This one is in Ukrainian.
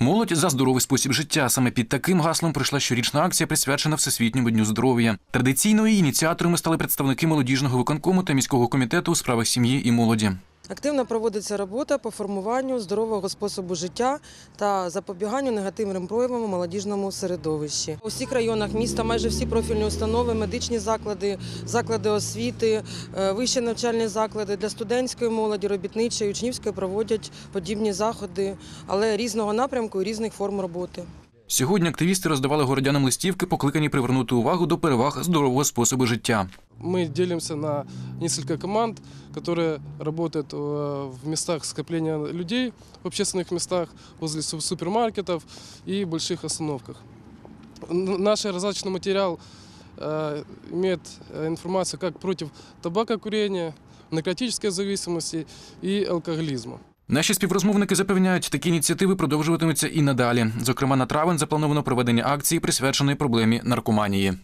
Молодь за здоровий спосіб життя. Саме під таким гаслом прийшла щорічна акція, присвячена Всесвітньому дню здоров'я. Традиційно її ініціаторами стали представники молодіжного виконкому та міського комітету у справах сім'ї і молоді. Активно проводиться робота по формуванню здорового способу життя та запобіганню негативним проявам у молодіжному середовищі. У всіх районах міста майже всі профільні установи, медичні заклади, заклади освіти, е, вищі навчальні заклади для студентської молоді, робітничої, учнівської проводять подібні заходи, але різного напрямку і різних форм роботи. Сьогодні активісти роздавали городянам листівки, покликані привернути увагу до переваг здорового способу життя. Мы делимся на несколько команд, которые работают э, в местах скопления людей, в общественных местах, возле су- супермаркетов и больших остановках. Н- Наш раздаточный материал э, имеет э, информацию как против табакокурения, наркотической зависимости и алкоголизма. Наші співрозмовники запевняють, такі ініціативи продовжуватимуться і надалі. Зокрема, на травень заплановано проведення акції, присвяченої проблемі наркоманії.